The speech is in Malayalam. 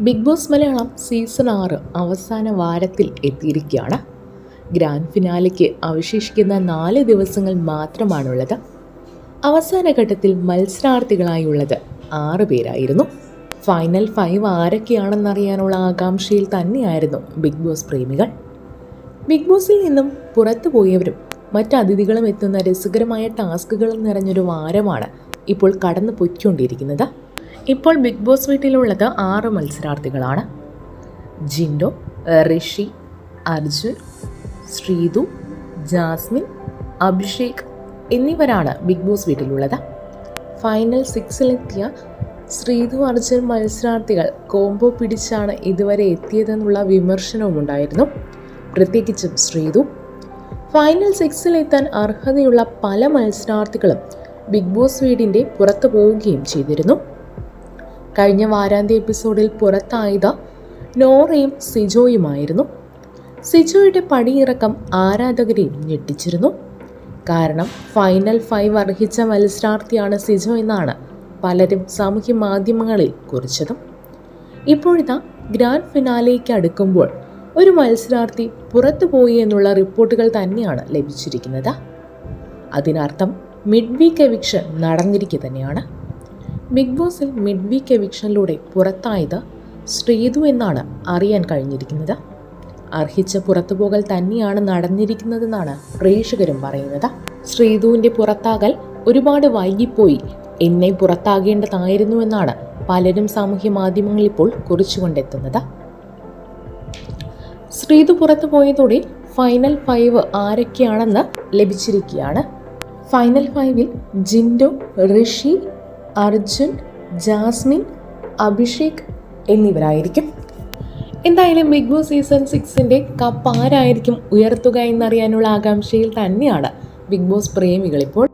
ബിഗ് ബോസ് മലയാളം സീസൺ ആറ് അവസാന വാരത്തിൽ എത്തിയിരിക്കുകയാണ്. ഗ്രാൻഡ് ഫിനാലയ്ക്ക് അവശേഷിക്കുന്ന നാല് ദിവസങ്ങൾ മാത്രമാണുള്ളത്. അവസാന ഘട്ടത്തിൽ മത്സരാർത്ഥികളായുള്ളത് ആറ് പേരായിരുന്നു. ഫൈനൽ ഫൈവ് ആരൊക്കെയാണെന്നറിയാനുള്ള ആകാംക്ഷയിൽ തന്നെയായിരുന്നു ബിഗ് ബോസ് പ്രേമികൾ. ബിഗ് ബോസിൽ നിന്നും പുറത്തു പോയവരും മറ്റ് അതിഥികളും എത്തുന്ന രസകരമായ ടാസ്കുകളും നിറഞ്ഞൊരു വാരമാണ് ഇപ്പോൾ കടന്നു പൊയ്ക്കൊണ്ടിരിക്കുന്നത് ഇപ്പോൾ ബിഗ് ബോസ് വീട്ടിലുള്ളത് ആറ് മത്സരാർത്ഥികളാണ്. ജിൻഡോ ഋഷി അർജുൻ ശ്രീതു ജാസ്മിൻ അഭിഷേക് എന്നിവരാണ് ബിഗ് ബോസ് വീട്ടിലുള്ളത്. ഫൈനൽ സിക്സിലെത്തിയ ശ്രീതു അർജുൻ മത്സരാർത്ഥികൾ കോംബോ പിടിച്ചാണ് ഇതുവരെ എത്തിയതെന്നുള്ള വിമർശനവും ഉണ്ടായിരുന്നു. പ്രത്യേകിച്ചും ശ്രീതു. ഫൈനൽ സിക്സിലെത്താൻ അർഹതയുള്ള പല മത്സരാർത്ഥികളും ബിഗ് ബോസ് വീടിന്റെ പുറത്തു പോവുകയും ചെയ്തിരുന്നു. കഴിഞ്ഞ വാരാന്ത്യ എപ്പിസോഡിൽ പുറത്തായത് നോറയും സിജോയുമായിരുന്നു. സിജോയുടെ പടിയിറക്കം ആരാധകരെയും ഞെട്ടിച്ചിരുന്നു. കാരണം ഫൈനൽ ഫൈവ് അർഹിച്ച മത്സരാർത്ഥിയാണ് സിജോ എന്നാണ് പലരും സാമൂഹ്യ മാധ്യമങ്ങളിൽ കുറിച്ചതും. ഇപ്പോഴിതാ ഗ്രാൻഡ് ഫിനാലേക്ക് അടുക്കുമ്പോൾ ഒരു മത്സരാർത്ഥി പുറത്തു പോയി എന്നുള്ള റിപ്പോർട്ടുകൾ തന്നെയാണ് ലഭിച്ചിരിക്കുന്നത്. അതിനർത്ഥം മിഡ് വീക്ക് എവിക്ഷൻ നടന്നിരിക്കുക തന്നെയാണ്. ബിഗ് ബോസിൽ മിഡ് വീക്ക് എവിക്ഷനിലൂടെ പുറത്തായത് ശ്രീതു എന്നാണ് അറിയാൻ കഴിഞ്ഞിരിക്കുന്നത്. അർഹിച്ച പുറത്തുപോകൽ തന്നെയാണ് നടന്നിരിക്കുന്നതെന്നാണ് പ്രേക്ഷകരും പറയുന്നത്. ശ്രീതുവിന്റെ പുറത്താകൽ ഒരുപാട് വൈകിപ്പോയി. എന്നെ പുറത്താകേണ്ടതായിരുന്നുവെന്നാണ് പലരും സാമൂഹ്യ മാധ്യമങ്ങളിൽ ഇപ്പോൾ കുറിച്ചുകൊണ്ടെത്തുന്നത്. ശ്രീതു പുറത്തു പോയതോടെ ഫൈനൽ ഫൈവ് ആരൊക്കെയാണെന്ന് ലഭിച്ചിരിക്കുകയാണ്. ഫൈനൽ ഫൈവിൽ ജിൻഡോ ഋഷി അർജുൻ ജാസ്മിൻ അഭിഷേക് എന്നിവരായിരിക്കും. എന്തായാലും ബിഗ് ബോസ് സീസൺ സിക്സിന്റെ കപ്പ് ആരായിരിക്കും ഉയർത്തുക എന്നറിയാനുള്ള ആകാംക്ഷയിൽ തന്നെയാണ് ബിഗ് ബോസ് പ്രേമികൾ ഇപ്പോൾ.